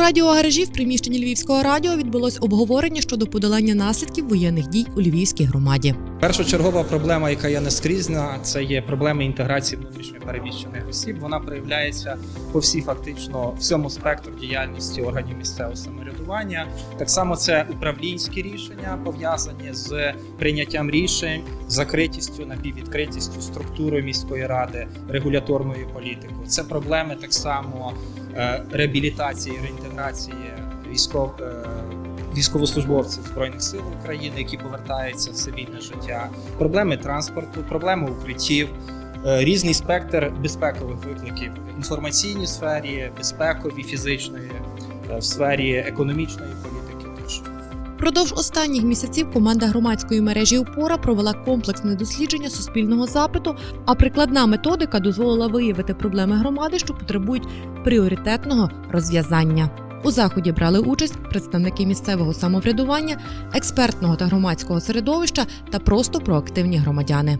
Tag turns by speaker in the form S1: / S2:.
S1: радіогаражі в приміщенні Львівського радіо відбулось обговорення щодо подолання наслідків воєнних дій у Львівській громаді.
S2: Першочергова проблема, яка є наскрізна, це є проблема інтеграції внутрішньо переміщених осіб. Вона проявляється по всій фактично всьому спектру діяльності органів місцевого самоврядування. Так само це управлінські рішення пов'язані з прийняттям рішень, закритістю, напіввідкритістю структури міської ради, регуляторною політикою. Це проблеми так само реабілітації, реінтеграції військов. е, військовослужбовців збройних сил України, які повертаються в цивільне життя, проблеми транспорту, проблеми укриттів, е, різний спектр безпекових викликів в інформаційній сфері, безпековій, фізичної, е, в сфері економічної політики.
S1: Продовж останніх місяців команда громадської мережі упора провела комплексне дослідження суспільного запиту, а прикладна методика дозволила виявити проблеми громади, що потребують пріоритетного розв'язання. У заході брали участь представники місцевого самоврядування, експертного та громадського середовища та просто проактивні громадяни.